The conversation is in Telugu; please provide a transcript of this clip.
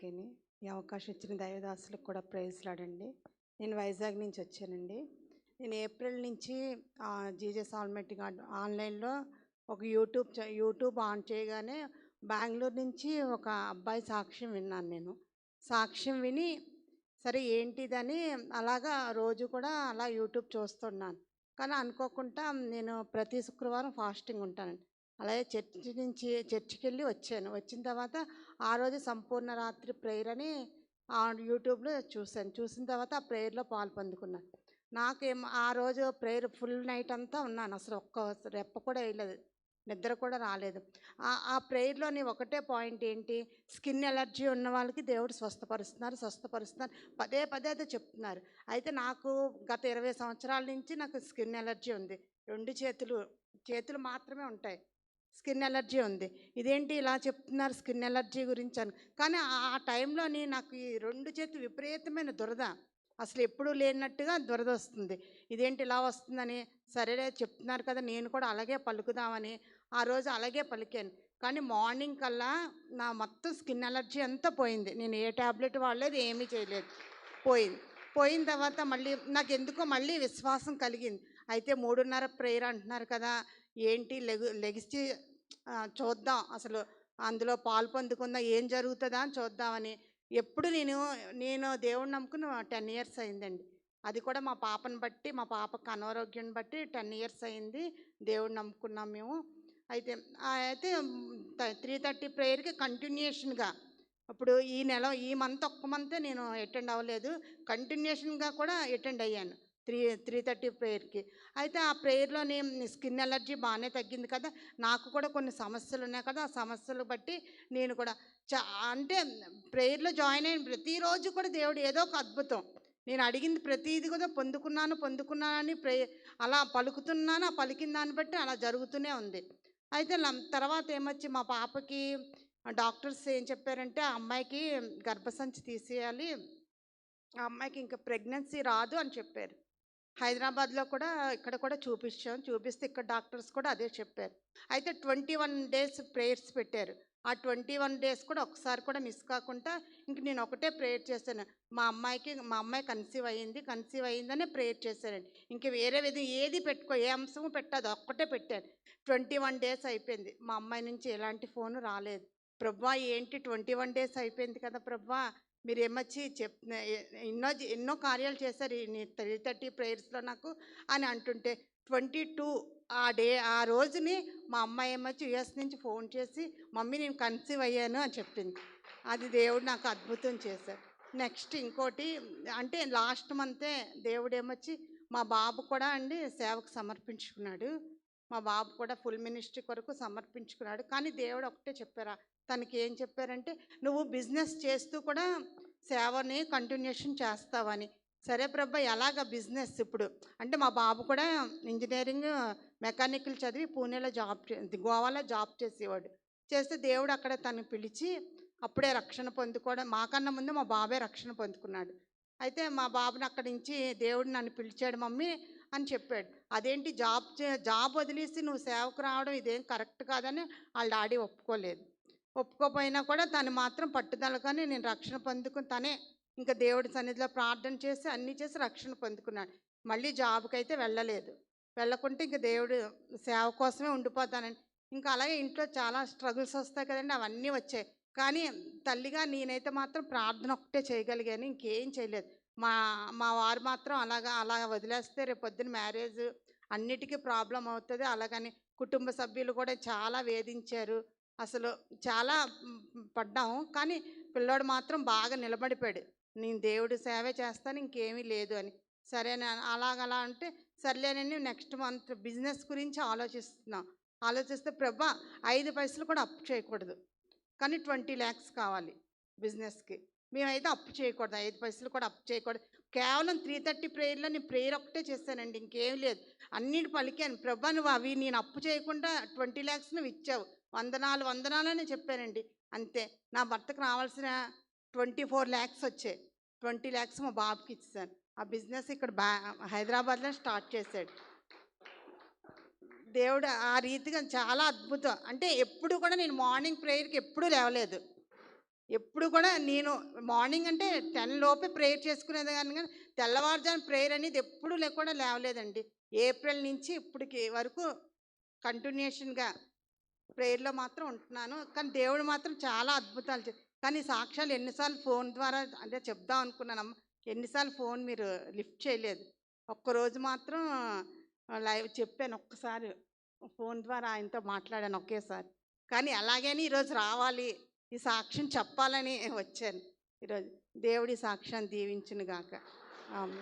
అందరికీ ఈ అవకాశం ఇచ్చిన దైవదాసులకు కూడా ప్రేజ్లాడండి నేను వైజాగ్ నుంచి వచ్చానండి. నేను ఏప్రిల్ నుంచి జీజస్ ఆల్మెట్ గార్డ్ ఆన్లైన్లో ఒక యూట్యూబ్ యూట్యూబ్ ఆన్ చేయగానే బెంగళూరు నుంచి ఒక అబ్బాయి సాక్ష్యం విన్నాను నేను. సాక్ష్యం విని సరే ఏంటిదని అలాగా రోజు కూడా అలా యూట్యూబ్ చూస్తున్నాను. కానీ అనుకోకుండా నేను ప్రతి శుక్రవారం ఫాస్టింగ్ ఉంటానండి. అలాగే చర్చి నుంచి చర్చికి వెళ్ళి వచ్చాను. వచ్చిన తర్వాత ఆ రోజు సంపూర్ణ రాత్రి ప్రేయర్ అని యూట్యూబ్లో చూశాను. చూసిన తర్వాత ఆ ప్రేయర్లో పాలు పొందుకున్నాను. నాకేం ఆ రోజు ప్రేయర్ ఫుల్ నైట్ అంతా ఉన్నాను. అసలు ఒక్క రెప్ప కూడా వేయలేదు. నిద్ర కూడా రాలేదు. ఆ ఆ ప్రేయర్లోని ఒకటే పాయింట్ ఏంటి? స్కిన్ ఎలర్జీ ఉన్న వాళ్ళకి దేవుడు స్వస్థపరుస్తున్నారు స్వస్థపరుస్తున్నారు. పదే పదే అయితే చెప్తున్నారు. అయితే నాకు గత ఇరవై సంవత్సరాల నుంచి నాకు స్కిన్ ఎలర్జీ ఉంది. రెండు చేతులు చేతులు మాత్రమే ఉంటాయి. స్కిన్ ఎలర్జీ ఉంది. ఇదేంటి ఇలా చెప్తున్నారు స్కిన్ ఎలర్జీ గురించి అని. కానీ ఆ- టైంలోని నాకు ఈ రెండు చేతి విపరీతమైన దురద. అసలు ఎప్పుడూ లేనట్టుగా దురద వస్తుంది. ఇదేంటి ఇలా వస్తుందని సరేలే చెప్తున్నారు కదా నేను కూడా అలాగే పలుకుదామని. ఆ రోజు అలాగే పలికాను. కానీ మార్నింగ్ కల్లా నా మొత్తం స్కిన్ ఎలర్జీ అంతా పోయింది. నేను ఏ ట్యాబ్లెట్ వాడలేదు ఏమీ చేయలేదు. పోయింది. పోయిన తర్వాత మళ్ళీ నాకు ఎందుకో మళ్ళీ విశ్వాసం కలిగింది. అయితే మూడున్నర ప్రేయర్ అంటున్నారు కదా ఏంటి లెగు లెగిసి చూద్దాం. అసలు అందులో పాలు పొందుకుందాం ఏం జరుగుతుందా అని చూద్దామని. ఎప్పుడు నేను నేను దేవుడిని నమ్ముకుని టెన్ ఇయర్స్ అయిందండి. అది కూడా మా పాపను బట్టి మా పాపకు అనారోగ్యం బట్టి టెన్ ఇయర్స్ అయింది దేవుడిని నమ్ముకున్నాం మేము. అయితే అయితే త్రీ థర్టీ ప్రేయర్కి కంటిన్యూషన్గా ఇప్పుడు ఈ నెల ఈ మంత్ ఒక్క మంతే నేను అటెండ్ అవ్వలేదు. కంటిన్యూషన్గా కూడా అటెండ్ అయ్యాను. త్రీ త్రీ థర్టీ ప్రేయర్కి. అయితే ఆ ప్రేయర్లోని స్కిన్ ఎలర్జీ బాగానే తగ్గింది కదా నాకు కూడా కొన్ని సమస్యలు ఉన్నాయి కదా ఆ సమస్యలు బట్టి నేను కూడా చా అంటే ప్రేయర్లో జాయిన్ అయిన ప్రతిరోజు కూడా దేవుడు ఏదో ఒక అద్భుతం. నేను అడిగింది ప్రతిదీ కూడా పొందుకున్నాను పొందుకున్నానని ప్రే అలా పలుకుతున్నాను ఆ పలికిన దాన్ని బట్టి అలా జరుగుతూనే ఉంది. అయితే తర్వాత ఏమొచ్చి మా పాపకి డాక్టర్స్ ఏం చెప్పారంటే ఆ అమ్మాయికి గర్భసంచి తీసేయాలి ఆ అమ్మాయికి ఇంకా ప్రెగ్నెన్సీ రాదు అని చెప్పారు. హైదరాబాద్లో కూడా ఇక్కడ కూడా చూపించాం చూపిస్తే ఇక్కడ డాక్టర్స్ కూడా అదే చెప్పారు. అయితే ట్వంటీ వన్ డేస్ ప్రేయర్స్ పెట్టారు. ఆ ట్వంటీ వన్ డేస్ కూడా ఒకసారి కూడా మిస్ కాకుండా ఇంక నేను ఒకటే ప్రేయర్ చేశాను. మా అమ్మాయికి మా అమ్మాయి కన్సీవ్ అయ్యింది కన్సీవ్ అయ్యిందనే ప్రేయర్ చేశానండి ఇంక వేరే విధంగా ఏది పెట్టుకో ఏ అంశము పెట్టదు ఒక్కటే పెట్టాను ట్వంటీ వన్ డేస్ అయిపోయింది. మా అమ్మాయి నుంచి ఎలాంటి ఫోన్ రాలేదు. ప్రభా ఏంటి ట్వంటీ వన్ డేస్ అయిపోయింది కదా ప్రభా? మీరు ఏమొచ్చి చెప్ ఎన్నో ఎన్నో కార్యాలు చేశారు ఈ త్రీ థర్టీ ప్రేయర్స్లో నాకు అని అంటుంటే ట్వంటీ టూ ఆ డే ఆ రోజుని మా అమ్మాయి ఏమొచ్చి యుఎస్ నుంచి ఫోన్ చేసి మమ్మీ నేను కన్సీవ్ అయ్యాను అని చెప్పింది. అది దేవుడు నాకు అద్భుతం చేశారు నెక్స్ట్ ఇంకోటి అంటే లాస్ట్ మంతే దేవుడు ఏమొచ్చి మా బాబు కూడా అండి సేవకు సమర్పించుకున్నాడు. మా బాబు కూడా ఫుల్ మినిస్ట్రీ కొరకు సమర్పించుకున్నాడు. కానీ దేవుడు ఒకటే చెప్పారా తనకి ఏం చెప్పారంటే నువ్వు బిజినెస్ చేస్తూ కూడా సేవని కంటిన్యూషన్ చేస్తావని. సరే ప్రభా ఎలాగ బిజినెస్ ఇప్పుడు? అంటే మా బాబు కూడా ఇంజనీరింగ్ మెకానికల్ చదివి పూణేలో జాబ్ చే- గోవాలో జాబ్ చేసేవాడు. చేస్తే దేవుడు అక్కడ తను పిలిచి అప్పుడే రక్షణ పొందుకోవడం మాకన్నా ముందు మా బాబే రక్షణ పొందుకున్నాడు. అయితే మా బాబుని అక్కడి నుంచి దేవుడు నన్ను పిలిచాడు మమ్మీ అని చెప్పాడు. అదేంటి జాబ్ చే- జాబ్ వదిలేసి నువ్వు సేవకు రావడం ఇదేం కరెక్ట్ కాదని వాళ్ళ డాడీ ఒప్పుకోలేదు. ఒప్పుకోపోయినా కూడా తను మాత్రం పట్టుదలగానే నేను రక్షణ పొందుకుని తనే ఇంకా దేవుడి సన్నిధిలో ప్రార్థన చేసి అన్నీ చేసి రక్షణ పొందుకున్నాడు. మళ్ళీ జాబ్కి అయితే వెళ్ళలేదు. వెళ్ళకుంటే ఇంకా దేవుడు సేవ కోసమే ఉండిపోతానని. ఇంకా అలాగే ఇంట్లో చాలా స్ట్రగుల్స్ వస్తాయి కదండి అవన్నీ వచ్చాయి. కానీ తల్లిగా నేనైతే మాత్రం ప్రార్థన ఒకటే చేయగలిగాను ఇంకేం చేయలేదు. మా మా వారు మాత్రం అలాగా అలా వదిలేస్తే రేపు పొద్దున్న మ్యారేజ్ అన్నిటికీ ప్రాబ్లం అవుతుంది. అలాగని కుటుంబ సభ్యులు కూడా చాలా వేధించారు. అసలు చాలా పడ్డాము కానీ పిల్లోడు మాత్రం బాగా నిలబడిపోయాడు. నేను దేవుడి సేవే చేస్తాను ఇంకేమీ లేదు అని. సరే అలాగలా అంటే సర్లేనని నెక్స్ట్ మంత్ బిజినెస్ గురించి ఆలోచిస్తున్నాం. ఆలోచిస్తే ప్రభా ఐదు పైసలు కూడా అప్ చేయకూడదు. కానీ ట్వంటీ ల్యాక్స్ కావాలి బిజినెస్కి. మేమైతే అప్పు చేయకూడదు. ఐదు పైసలు కూడా అప్పు చేయకూడదు. కేవలం త్రీ థర్టీ ప్రేయర్లో నేను ప్రేయర్ ఒకటే చేశానండి ఇంకేం లేదు. అన్నిటి పలికాను. ప్రభా నువ్వు అవి నేను అప్పు చేయకుండా ట్వంటీ ల్యాక్స్ నువ్వు ఇచ్చావు. వందనాలు వందనాలని చెప్పానండి. అంతే. నా భర్తకు రావాల్సిన ట్వంటీ ఫోర్ ల్యాక్స్ వచ్చాయి. ట్వంటీ ల్యాక్స్ మా బాబుకి ఇచ్చాను ఆ బిజినెస్ ఇక్కడ బా హైదరాబాద్లో స్టార్ట్ చేశాడు. దేవుడు ఆ రీతిగా చాలా అద్భుతం. అంటే ఎప్పుడు కూడా నేను మార్నింగ్ ప్రేయర్కి ఎప్పుడూ లేవలేదు. ఎప్పుడు కూడా నేను మార్నింగ్ అంటే టెన్ లోపే ప్రేయర్ చేసుకునేది కానీ కానీ తెల్లవారుజాము ప్రేయర్ అనేది ఎప్పుడు లే కూడా లేవలేదండి. ఏప్రిల్ నుంచి ఇప్పటికి వరకు కంటిన్యూషన్గా ప్రేయర్లో మాత్రం ఉంటున్నాను. కానీ దేవుడు మాత్రం చాలా అద్భుతాలు కానీ సాక్ష్యాలు ఎన్నిసార్లు ఫోన్ ద్వారా అంటే చెప్దాం అనుకున్నానమ్మ ఎన్నిసార్లు ఫోన్ మీరు లిఫ్ట్ చేయలేదు. ఒక్కరోజు మాత్రం లైవ్ చెప్పాను ఒక్కసారి. ఫోన్ ద్వారా ఆయనతో మాట్లాడాను ఒకేసారి. కానీ అలాగని ఈరోజు రావాలి. ఈ సాక్ష్యం చెప్పాలని వచ్చాను. ఈరోజు దేవుడి సాక్ష్యాన్ని దీవించును గాక ఆమె